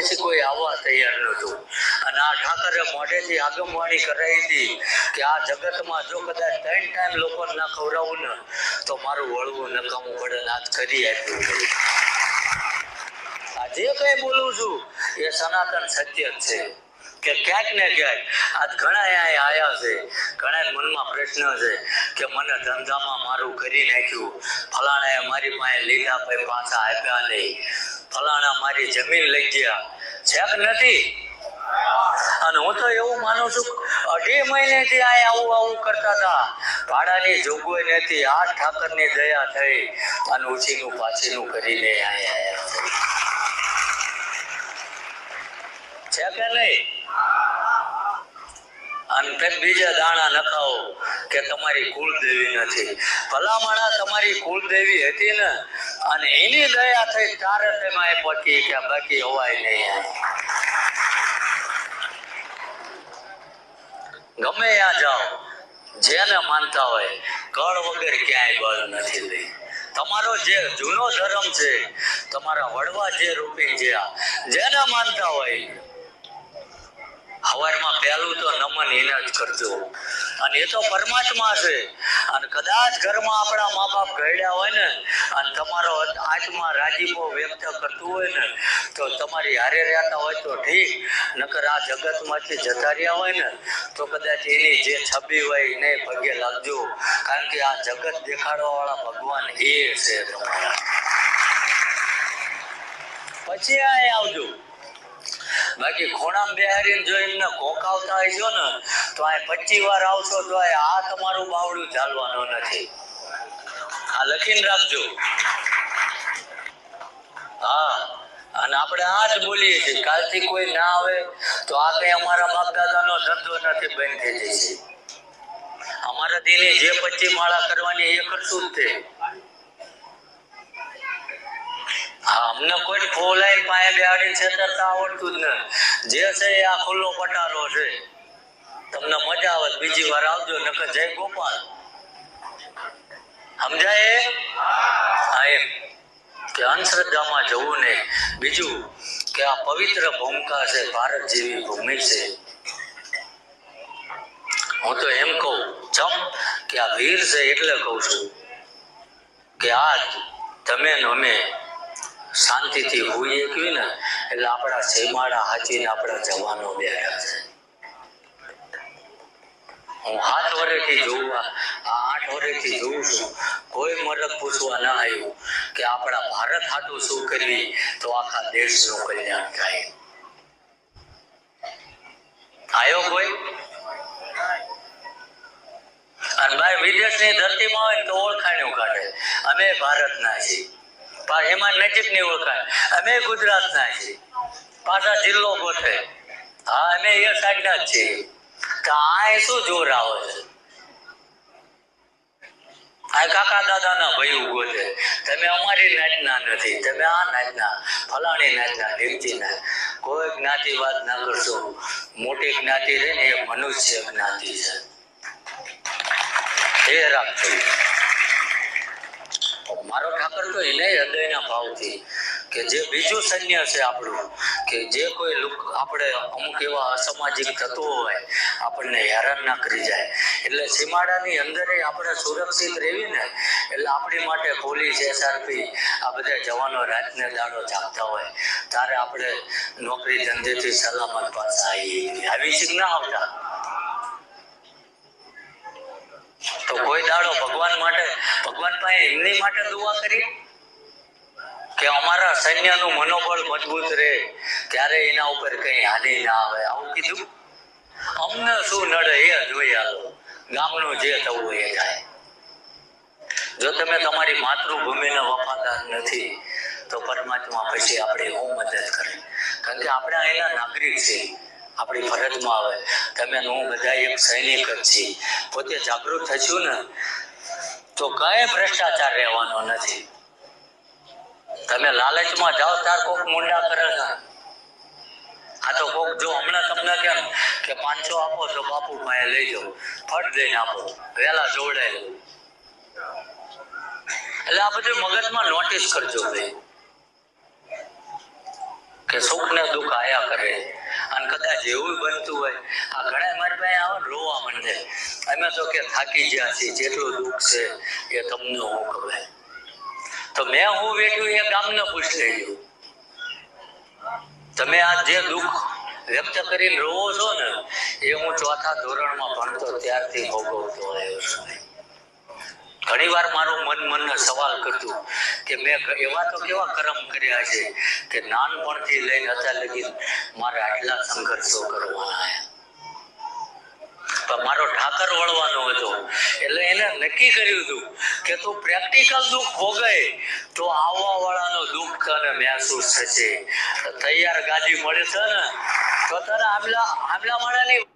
પછી કોઈ આવવા તૈયાર નહોતું અને આ ઠાકરે મોઢેથી આગમવાણી કરાવી હતી કે આ જગતમાં જો કદાચ ત્રણ ટાઈમ લોકોને ના ખવડાવું ને, તો મારું વળવું નકામું પડે ને કરી આપ્યું જે કઈ બોલું છું, એ સનાતન સત્ય છે. કે ક્યાંક ને ક્યાંક, આજ ઘણા અહીંયા આયા છે, ઘણા મનમાં પ્રશ્ન છે કે મને ધંધામાં મારું કરી નાખ્યું. ફલાણાએ મારી પાસે લીધા પછી પાછા આપ્યા નહીં. ફલાણા મારી જમીન લઈ ગયા. છે કે નથી. અને હું તો એવું માનું છું, અઢી મહિનેથી આ આવું આવું કરતા હતા. ભાડાની જોગવાઈ નથી. આ ઠાકરની દયા થઈ. અને ઉછીનું પાછીનું કરીને આયા છે કે નહીં? અને બીજા દાણા નખાવો. કે તમારી કુળદેવી નથી ભલામણા તમારી કુળદેવી હતી ને, અને એની દયા થઈ તારે તેમાં એ કે બાકી હોવાય નહીં. ગમે ત્યાં જાઓ, જેને માનતા હોય કળ વગર ક્યાંય બળ નથી લઈ. તમારો જે જૂનો ધર્મ છે, તમારા વડવા જે રૂપી છે જેને માનતા હોય હવારમાં પહેલું તો નમન એને જ કરજો. અને એ તો પરમાત્મા છે. અને કદાચ ઘરમાં આપણા મા બાપ ગયડ્યા હોય ને, અને તમારો આત્મા રાજીપો વ્યક્ત કરતું હોય ને, તો તમારી હારે રહેતા હોય તો ઠીક. નકર આ જગતમાંથી જતા રહ્યા હોય ને, તો કદાચ એની જે છબી હોય એને પગે લાગજો. કારણ કે આ જગત દેખાડવા વાળા ભગવાન એ છે તમારા પછી આ આવજો. બાકી ખોણામાં બેહારીને જો એમને કોકાવતા હશો ને, તો આ પચીસ વાર આવશો તો આ તમારું બાવડું ચાલવાનું નથી. આ લખીને રાખજો. હા, અને આપણે આ જ બોલીએ છીએ, કાલથી કોઈ ના આવે તો આ કઈ અમારા બાપ દાદાનો ધંધો નથી બંધ થઈ જશે. અમારા દિને જે પચીસ માળા કરવાની એ કરશું જ તે. અમને કોઈ ફોલાઈ પાસે બેહાડીને છેતરતા આવડતું જ ને જે છે આ ખુલ્લો પટારો છે. તમને મજા આવે બીજી વાર આવજો, નકર જય ગોપાલ. સમજાય હા, એમ. કે અંધશ્રદ્ધામાં જવું ને બીજું કે આ પવિત્ર ભૂમિકા છે, ભારત જેવી ભૂમિ છે. હું તો એમ કહું ચમ કે આ વીર છે એટલે કહું છું. કે આ તમે ને અમે શાંતિથી હોઈએ કયું ને, એટલે આપણા સીમાડા હાચીને આપણા જવાનો બેઠા છે. હું જોઉં આ આ આઠ વરેથી જોઉં છું. કોઈ મરદ પૂછવા ના આવ્યું કે આપણા ભારત હાટું શું કરવી, તો આખા દેશનું કલ્યાણ થાય. આવ્યો કોઈ? અને ભાઈ વિદેશની ધરતીમાં હોય તો ઓળખાણ્યું કાઢે. અમે ભારતના છીએ. પણ એમાં નજીક નહીં ઓળખાય. અમે ગુજરાતના છીએ. પાછા જિલ્લો ગોઠે હા, અમે એ સાઈડના જ છીએ. તો આ શું જોર આવે છે આ કાકા દાદાના ભાઈ ઊભો છે. તમે અમારી નાતના નથી. તમે આ નાતના, ફલાણી નાતના ઢીમતીના કોઈ જ્ઞાતિવાદ ના કરશો. મોટી જ્ઞાતિ રહે ને એ મનુષ્ય જ્ઞાતિ છે. એ રાખજો. મારો ઠાકર તો એને હૃદયના ભાવથી કે જે બીજું સૈન્ય છે આપણું, કે જે કોઈ લુક આપણે અમુક એવા અસામાજિક તત્વો હોય, આપણને હેરાન ના કરી જાય. એટલે સીમાડાની અંદર આપણે સુરક્ષિત રહેવીને એટલે આપણી માટે પોલીસ એસઆરપી આ બધા જવાનો રાતને દાડો જાગતા હોય. ત્યારે આપણે નોકરી ધંધેથી સલામત પાછા આવી કે ના આવતા. કોઈ દાડો ભગવાન માટે, ભગવાન પાસે એમની માટે દુઆ કરીએ? કે અમારા સૈન્યનું મનોબળ મજબૂત રહે ત્યારે એના ઉપર કઈ હાનિ ના આવે. આવું કીધું? અમને શું નડે એ જોઈ આવો ગામનું જે થવું એ થાય. જો તમે તમારી માતૃભૂમિને વફાદાર નથી, તો પરમાત્મા પછી આપણે હું મદદ કરે. કારણ કે આપણે અહીંના નાગરિક છીએ. આપણી ફરજમાં આવે. તમે હું બધા એક સૈનિક જ છીએ. પોતે જાગૃત થશું ને, તો કઈ ભ્રષ્ટાચાર રહેવાનો નથી. તમે લાલચમાં જાઓ તાર કોક મુંડા કરે છે આ તો કોક જો હમણાં તમને કેમ કે પાંચસો આપો તો બાપુ પાસે લઈ જાઓ. ફટ દઈને આપો. વહેલા જોડાય એટલે આ બધું મગજમાં નોટિસ કરજો ભાઈ, કે સુખ ને દુઃખ કદાચ એવું બનતું હોય. આ ઘણા મારી પાસે આવે રોવા માંડે. અમે તો કે થાકી ગયા છીએ, જેટલું દુઃખ છે એ તમને હું ખબર. તો મેં હું વેઠ્યું એ ગામને પૂછ લેજો તમે આ જે દુઃખ વ્યક્ત કરીને રોવો છો ને, એ હું ચોથા ધોરણમાં ભણતો ત્યારથી ભોગવતો આવ્યો છું. ઘણી વાર મારું મન મનને સવાલ કરતું કે મેં એવા તો કેવા કર્મ કર્યા છે કે નાનપણથી લઈને અત્યાર લગી મારે આટલા સંઘર્ષો કરવાના મારો ઠાકર વળવાનો હતો. એટલે એને નક્કી કર્યું હતું કે તું પ્રેક્ટિકલ દુઃખ ભોગાય તો આવવા વાળાનો દુઃખ તને મહેસૂસ થશે. તૈયાર ગાદી મળે છે ને? તો તારે આમલા આમલા વાળાની